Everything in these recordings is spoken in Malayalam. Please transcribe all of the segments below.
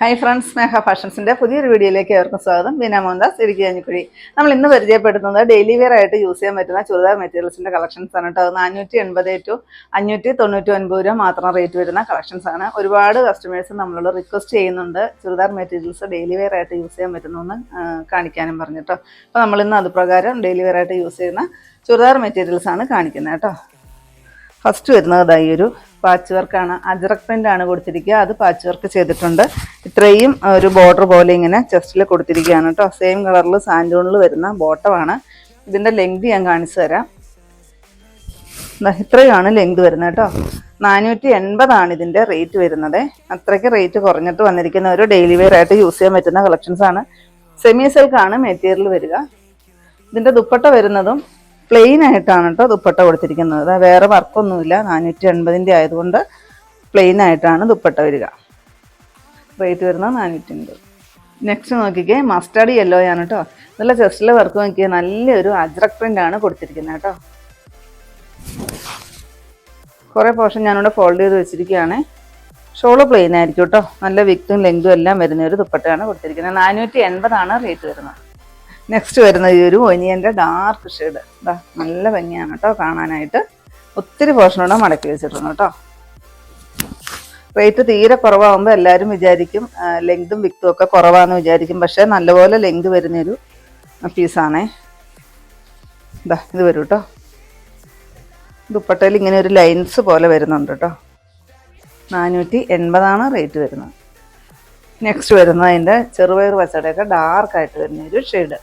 ഹായ് ഫ്രണ്ട്സ് സ്നേഹ ഫാഷൻസിന്റെ പുതിയൊരു വീഡിയോയിലേക്ക് ഏവർക്കും സ്വാഗതം. ബീന മോഹൻദാസ് ഇടുക്കി അഞ്ഞിക്കുഴി നമ്മൾ ഇന്ന് പരിചയപ്പെടുത്തുന്നത് ഡെയിലി വെയർ ആയിട്ട് യൂസ് ചെയ്യാൻ പറ്റുന്ന ചുരിദാർ മെറ്റീരിയൽസിന്റെ കളക്ഷൻസ് ആണ് കേട്ടോ നാനൂറ്റി എൺപത് ടു അഞ്ഞൂറ്റി തൊണ്ണൂറ്റി ഒൻപത് രൂപ മാത്രം റേറ്റ് വരുന്ന കളക്ഷൻസ് ആണ്. ഒരുപാട് കസ്റ്റമേഴ്സ് നമ്മളോട് റിക്വസ്റ്റ് ചെയ്യുന്നുണ്ട് ചുരിദാർ മെറ്റീരിയൽസ് ഡെയിലി വെയർ ആയിട്ട് യൂസ് ചെയ്യാൻ പറ്റുന്നതെന്ന് കാണിക്കാനും പറഞ്ഞു കേട്ടോ അപ്പോൾ നമ്മൾ ഇന്ന് അത് പ്രകാരം ഡെയിലി വെയർ ആയിട്ട് യൂസ് ചെയ്യുന്ന ചുരിദാർ മെറ്റീരിയൽസ് ആണ് കാണിക്കുന്നത് കേട്ടോ ഫസ്റ്റ് വരുന്നത് ഈ ഒരു പാച്ച് വർക്കാണ് അജറക് ആണ് കൊടുത്തിരിക്കുക. അത് പാച്ച് വർക്ക് ചെയ്തിട്ടുണ്ട്. ഇത്രയും ഒരു ബോർഡർ പോലെ ഇങ്ങനെ ചെസ്റ്റിൽ കൊടുത്തിരിക്കുകയാണ് കേട്ടോ. സെയിം കളറിൽ സാൻഡൂണിൽ വരുന്ന ബോട്ടമാണ്. ഇതിന്റെ ലെങ്ത് ഞാൻ കാണിച്ചു തരാം. ഇത്രയുമാണ് ലെങ്ത് വരുന്നത് കേട്ടോ. നാനൂറ്റി എൺപതാണ് ഇതിന്റെ റേറ്റ് വരുന്നത്. അത്രയ്ക്ക് റേറ്റ് കുറഞ്ഞിട്ട് വന്നിരിക്കുന്ന ഒരു ഡെയിലി വെയർ ആയിട്ട് യൂസ് ചെയ്യാൻ പറ്റുന്ന കളക്ഷൻസാണ് സെമി സിൽക്കാണ് മെറ്റീരിയൽ വരിക. ഇതിന്റെ ദുപ്പട്ട വരുന്നതും പ്ലെയിൻ ആയിട്ടാണ് കേട്ടോ ദുപ്പട്ട കൊടുത്തിരിക്കുന്നത്. വേറെ വർക്കൊന്നുമില്ല നാനൂറ്റി എൺപതിന്റെ ആയതുകൊണ്ട് പ്ലെയിൻ ആയിട്ടാണ് ദുപ്പട്ട വരിക. റേറ്റ് വരുന്നത് നാനൂറ്റി എൺപത് നെക്സ്റ്റ് നോക്കിക്കേ മസ്റ്റാർഡ് യെല്ലോ ആണ് കേട്ടോ. നല്ല ചെസ്റ്റിലെ വർക്ക് നോക്കിയ നല്ലൊരു അജ്രക് ആണ് കൊടുത്തിരിക്കുന്നത് കേട്ടോ. കുറേ പോർഷൻ ഞാനിവിടെ ഫോൾഡ് ചെയ്ത് വെച്ചിരിക്കുകയാണ്. ഷോൾ പ്ലെയിൻ ആയിരിക്കും കേട്ടോ. നല്ല വിക്തും ലെങ്തും എല്ലാം വരുന്ന ഒരു ദുപ്പട്ടയാണ് കൊടുത്തിരിക്കുന്നത്. നാനൂറ്റി എൺപതാണ് റേറ്റ് വരുന്നത്. നെക്സ്റ്റ് വരുന്നത് ഈ ഒരു ഒനിയന്റെ ഡാർക്ക് ഷെയ്ഡ് ഇതാ നല്ല ഭംഗിയാണ് കേട്ടോ കാണാനായിട്ട്. ഒത്തിരി പോർഷനോടെ മടക്കി വെച്ചിട്ടുണ്ട് കേട്ടോ റേറ്റ് തീരെ കുറവാകുമ്പോൾ എല്ലാവരും വിചാരിക്കും ലെങ്തും വിക്തും ഒക്കെ കുറവാന്ന് വിചാരിക്കും. പക്ഷേ നല്ലപോലെ ലെങ്ത് വരുന്നൊരു പീസാണേ ഇതാ ഇത് വരും കേട്ടോ ദുപ്പട്ടയിൽ ഇങ്ങനെ ഒരു ലൈൻസ് പോലെ വരുന്നുണ്ട് കേട്ടോ നാനൂറ്റി എൺപതാണ് റേറ്റ് വരുന്നത്. നെക്സ്റ്റ് വരുന്നത് അതിന്റെ ചെറുപയർ പച്ചടയൊക്കെ ഡാർക്കായിട്ട് വരുന്ന ഒരു ഷെയ്ഡ്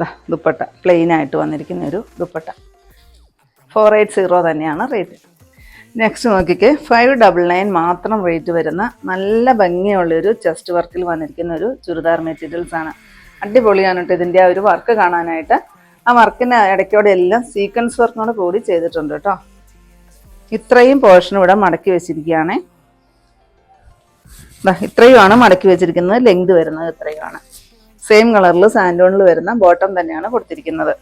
ദാ ദുപ്പട്ട. പ്ലെയിൻ ആയിട്ട് വന്നിരിക്കുന്ന ഒരു ദുപ്പട്ട. ഫോർ എയ്റ്റ് സീറോ തന്നെയാണ് റേറ്റ് നെക്സ്റ്റ് നോക്കിക്കേ. ഫൈവ് ഡബിൾ നയൻ മാത്രം റേറ്റ് വരുന്ന നല്ല ഭംഗിയുള്ളൊരു ചെസ്റ്റ് വർക്കിൽ വന്നിരിക്കുന്ന ഒരു ചുരിദാർ മെറ്റീരിയൽസ് ആണ്. അടിപൊളിയാണ് കേട്ടോ ഇതിന്റെ ആ ഒരു വർക്ക് കാണാനായിട്ട്. ആ വർക്കിന് ഇടയ്ക്കോടെ എല്ലാം സീക്വൻസ് വർക്കിനോട് കൂടി ചെയ്തിട്ടുണ്ട് കേട്ടോ. ഇത്രയും പോർഷൻ ഇവിടെ മടക്കി വെച്ചിരിക്കുകയാണേ. ഇത്രയുമാണ് മടക്കി വെച്ചിരിക്കുന്നത്. ലെങ്ത് വരുന്നത് ഇത്രയുമാണ്. സെയിം കളറിൽ സാൻഡോണിൽ വരുന്ന ബോട്ടം തന്നെയാണ് കൊടുത്തിരിക്കുന്നത്.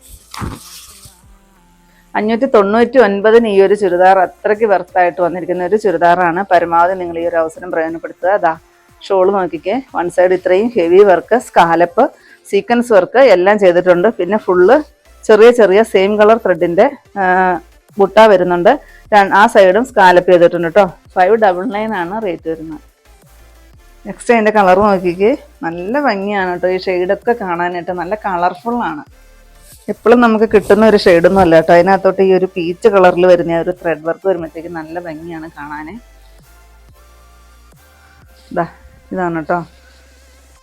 അഞ്ഞൂറ്റി തൊണ്ണൂറ്റി ഒൻപതിന് ഈ ഒരു ചുരിദാർ അത്രയ്ക്ക് വെർത്തായിട്ട് വന്നിരിക്കുന്ന ഒരു ചുരിദാറാണ്. പരമാവധി നിങ്ങൾ ഈ ഒരു അവസരം പ്രയോജനപ്പെടുത്തുക. അതാ ഷോൾ നോക്കിക്കേ. വൺ സൈഡ് ഇത്രയും heavy work scallop sequence work എല്ലാം ചെയ്തിട്ടുണ്ട്. പിന്നെ ഫുള്ള് ചെറിയ ചെറിയ സെയിം കളർ ത്രെഡിന്റെ ബുട്ട വരുന്നുണ്ട്. ആ സൈഡും സ്കാലപ്പ് ചെയ്തിട്ടുണ്ട് കേട്ടോ ഫൈവ് ഡബിൾ നയൻ ആണ് റേറ്റ് വരുന്നത്. നെക്സ്റ്റ് അതിന്റെ കളർ നോക്കിക്ക്. നല്ല ഭംഗിയാണ് കേട്ടോ ഈ ഷെയ്ഡൊക്കെ കാണാനായിട്ട്. നല്ല കളർഫുള്ളാണ് എപ്പോഴും നമുക്ക് കിട്ടുന്ന ഒരു ഷെയ്ഡൊന്നും അല്ല കേട്ടോ അതിനകത്തോട്ട് ഈ ഒരു പീച്ച് കളറിൽ വരുന്ന ഒരു ത്രെഡ് വർക്ക് വരുമ്പോഴത്തേക്ക് നല്ല ഭംഗിയാണ് കാണാനേ. ഇതാ ഇതാണ് കേട്ടോ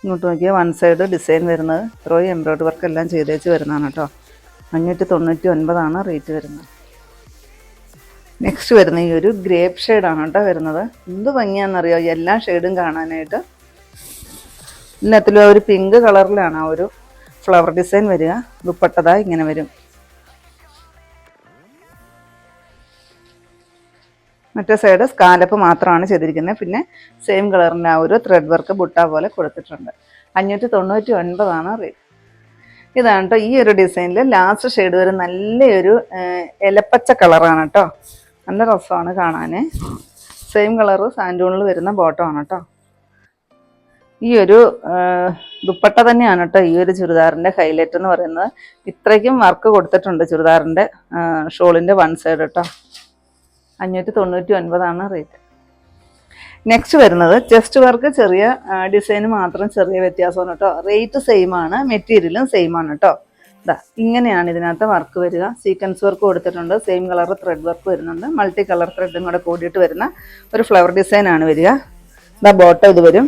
ഇങ്ങോട്ട് നോക്കിയാൽ വൺ സൈഡ് ഡിസൈൻ വരുന്നത്. ഇത്രയും എംബ്രോയ്ഡറി വർക്ക് എല്ലാം ചെയ്തേച്ച് വരുന്നതാണ് കേട്ടോ അഞ്ഞൂറ്റി തൊണ്ണൂറ്റി ഒൻപതാണ് റേറ്റ് വരുന്നത്. നെക്സ്റ്റ് വരുന്ന ഈ ഒരു ഗ്രേപ്പ് ഷെയ്ഡാണ് കേട്ടോ വരുന്നത്. എന്ത് ഭംഗിയാണെന്നറിയോ? എല്ലാ ഷെയ്ഡും കാണാനായിട്ട്. എല്ലാത്തിലും ഒരു പിങ്ക് കളറിലാണ് ആ ഒരു ഫ്ലവർ ഡിസൈൻ വരിക. ദുപ്പട്ടതാ ഇങ്ങനെ വരും. മറ്റേ സൈഡ് സ്കാലപ്പ് മാത്രമാണ് ചെയ്തിരിക്കുന്നത്. പിന്നെ സെയിം കളറിന്റെ ആ ഒരു ത്രെഡ് വർക്ക് ബുട്ട പോലെ കൊടുത്തിട്ടുണ്ട്. അഞ്ഞൂറ്റി തൊണ്ണൂറ്റി ഒൻപതാണ് റേറ്റ് ഇതാണ് കേട്ടോ ഈ ഒരു ഡിസൈനിൽ ലാസ്റ്റ് ഷെയ്ഡ് വരെ നല്ലൊരു ഇലപ്പച്ച കളറാണ് കേട്ടോ നല്ല രസമാണ് കാണാൻ സെയിം കളറ് സാൻഡൂണിൽ വരുന്ന ബോട്ടമാണ് കേട്ടോ ഈ ഒരു ദുപ്പട്ട തന്നെയാണ് കേട്ടോ ഈ ഒരു ചുരിദാറിന്റെ ഹൈലൈറ്റ് എന്ന് പറയുന്നത്. ഇത്രയ്ക്കും വർക്ക് കൊടുത്തിട്ടുണ്ട് ചുരിദാറിന്റെ ഷോളിന്റെ വൺ സൈഡ് കേട്ടോ അഞ്ഞൂറ്റി തൊണ്ണൂറ്റി ഒൻപതാണ് റേറ്റ് നെക്സ്റ്റ് വരുന്നത് ചെസ്റ്റ് വർക്ക് ചെറിയ ഡിസൈന് മാത്രം ചെറിയ വ്യത്യാസമാണ് കേട്ടോ റേറ്റ് സെയിം ആണ് മെറ്റീരിയലും സെയിം ആണ് കേട്ടോ ഇതാ ഇങ്ങനെയാണ് ഇതിനകത്ത് വർക്ക് വരിക. സീക്വൻസ് വർക്ക് കൊടുത്തിട്ടുണ്ട്. സെയിം കളർ ത്രെഡ് വർക്ക് വരുന്നുണ്ട്. മൾട്ടി കളർ ത്രെഡും കൂടെ കൂടിയിട്ട് വരുന്ന ഒരു ഫ്ലവർ ഡിസൈൻ ആണ് വരിക. ഇതാ ബോട്ടം ഇത് വരും.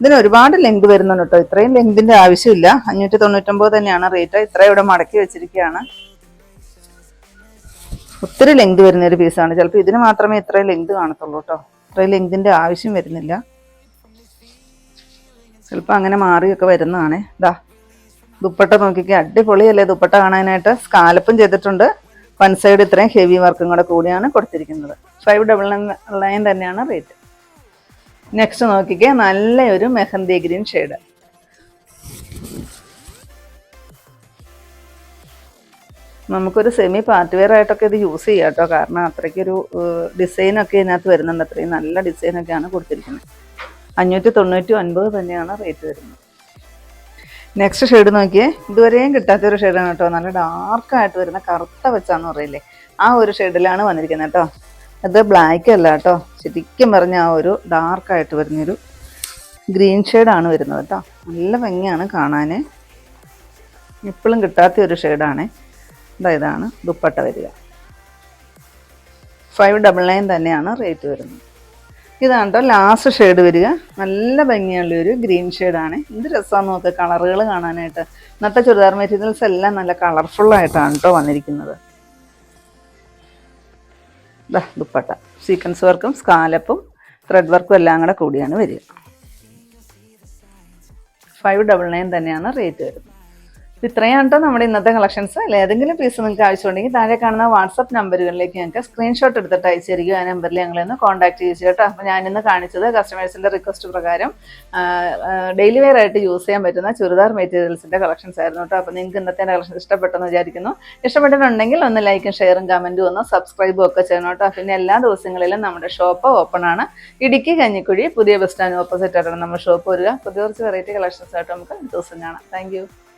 ഇതിന് ഒരുപാട് ലെങ്ത് വരുന്നുണ്ട് കേട്ടോ ഇത്രയും ലെങ്തിന്റെ ആവശ്യമില്ല. അഞ്ഞൂറ്റി തൊണ്ണൂറ്റൊമ്പത് തന്നെയാണ് റേറ്റ് ഇത്രയും ഇവിടെ മടക്കി വെച്ചിരിക്കുകയാണ്. ഒത്തിരി ലെങ്ത് വരുന്ന ഒരു പീസാണ് ചിലപ്പോൾ ഇതിന് മാത്രമേ ഇത്രയും ലെങ്ത് കാണത്തുള്ളൂ കേട്ടോ ഇത്രയും ലെങ്തിന്റെ ആവശ്യം വരുന്നില്ല. ചിലപ്പോൾ അങ്ങനെ മാറിയൊക്കെ വരുന്നതാണേ. ഇതാ ദുപ്പട്ട നോക്കിക്കേ അടിപൊളിയല്ലേ ദുപ്പട്ട കാണാനായിട്ട്? സ്കാലപ്പും ചെയ്തിട്ടുണ്ട്. വൺ സൈഡ് ഇത്രയും ഹെവി വർക്കും കൂടെ കൂടിയാണ് കൊടുത്തിരിക്കുന്നത്. ഫൈവ് ഡബിൾ നയൻ തന്നെയാണ് റേറ്റ് നെക്സ്റ്റ് നോക്കിക്കേ നല്ലൊരു മെഹന്തി ഗ്രീൻ ഷെയ്ഡ്. നമുക്കൊരു സെമി പാർട്ടി വെയർ ആയിട്ടൊക്കെ ഇത് യൂസ് ചെയ്യാം കേട്ടോ. കാരണം അത്രയ്ക്കൊരു ഡിസൈനൊക്കെ ഇതിനകത്ത് വരുന്നുണ്ട്. അത്രയും നല്ല ഡിസൈനൊക്കെയാണ് കൊടുത്തിരിക്കുന്നത്. അഞ്ഞൂറ്റി തൊണ്ണൂറ്റി ഒൻപത് തന്നെയാണ് റേറ്റ് വരുന്നത്. നെക്സ്റ്റ് ഷെയ്ഡ് നോക്കിയേ. ഇതുവരെയും കിട്ടാത്തൊരു ഷെയ്ഡാണ് കേട്ടോ. നല്ല ഡാർക്കായിട്ട് വരുന്ന കറുത്ത വെച്ചാന്ന് പറയില്ലേ. ആ ഒരു ഷെയ്ഡിലാണ് വന്നിരിക്കുന്നത് കേട്ടോ. അത് ബ്ലാക്ക് അല്ല കേട്ടോ. ശരിക്കും പറഞ്ഞ ആ ഒരു ഡാർക്കായിട്ട് വരുന്നൊരു ഗ്രീൻ ഷെയ്ഡാണ് വരുന്നത് കേട്ടോ. നല്ല ഭംഗിയാണ് കാണാൻ ഇപ്പോഴും കിട്ടാത്ത ഒരു ഷെയ്ഡാണ് ഇതാണ് ദുപ്പട്ട വരിക. ഫൈവ് ഡബിൾ നയൻ തന്നെയാണ് റേറ്റ് വരുന്നത്. ഇതാണ് കേട്ടോ ലാസ്റ്റ് ഷെയ്ഡ് വരിക. നല്ല ഭംഗിയുള്ള ഒരു ഗ്രീൻ ഷെയ്ഡാണ് എന്ത് രസമാണ് നോക്ക് കളറുകൾ കാണാനായിട്ട്. ഇന്നത്തെ ചുരിദാർ മെറ്റീരിയൽസ് എല്ലാം നല്ല കളർഫുൾ ആയിട്ടാണ് കേട്ടോ വന്നിരിക്കുന്നത്. ദുപ്പട്ട. സീക്വൻസ് വർക്കും സ്കാലപ്പും ത്രെഡ് വർക്കും എല്ലാം കൂടെ കൂടിയാണ് വരിക. ഫൈവ് ഡബിൾ നയൻ തന്നെയാണ് റേറ്റ് വരുന്നത്. ഇത്രയാണ് കേട്ടോ നമ്മുടെ ഇന്നത്തെ കളക്ഷൻസ്? അല്ലെ? ഏതെങ്കിലും പീസ് നിങ്ങൾക്ക് ആവശ്യമുണ്ടെങ്കിൽ താഴെ കാണുന്ന വാട്സപ്പ് നമ്പറുകളിലേക്ക് ഞങ്ങൾക്ക് സ്ക്രീൻഷോട്ട് എടുത്തിട്ട് അയച്ചു ആ നമ്പറിൽ ഞങ്ങളൊന്ന് കോൺടാക്ട് ചെയ്യിച്ചു കേട്ടോ. അപ്പോൾ ഞാനിന്ന് കാണിച്ചത് കസ്റ്റമേഴ്സിന്റെ റിക്വസ്റ്റ് പ്രകാരം ഡെയിലി വെയർ ആയിട്ട് യൂസ് ചെയ്യാൻ പറ്റുന്ന ചുരിദാർ മെറ്റീരിയൽസിന്റെ കളക്ഷൻസ് ആയിരുന്നു കേട്ടോ. അപ്പോൾ നിങ്ങൾക്ക് ഇന്നത്തെ കളക്ഷൻ ഇഷ്ടപ്പെട്ടെന്ന് വിചാരിക്കുന്നു. ഇഷ്ടപ്പെട്ടിട്ടുണ്ടെങ്കിൽ ഒന്ന് ലൈക്കും ഷെയറും കമന്റും ഒന്ന് സബ്സ്ക്രൈബും ഒക്കെ ചെയ്യണം കേട്ടോ. പിന്നെ എല്ലാ ദിവസങ്ങളിലും നമ്മുടെ ഷോപ്പ് ഓപ്പൺ ആണ്. ഇടുക്കി കഞ്ഞിക്കുഴി പുതിയ ബസ് സ്റ്റാൻഡ് ഓപ്പോസിറ്റ് ആയിട്ടാണ് നമ്മുടെ ഷോപ്പ് വരിക. പുതിയ കുറച്ച് വെറൈറ്റി കളക്ഷൻസ് ആയിട്ട് നമുക്ക് ദിവസം കാണാം. താങ്ക്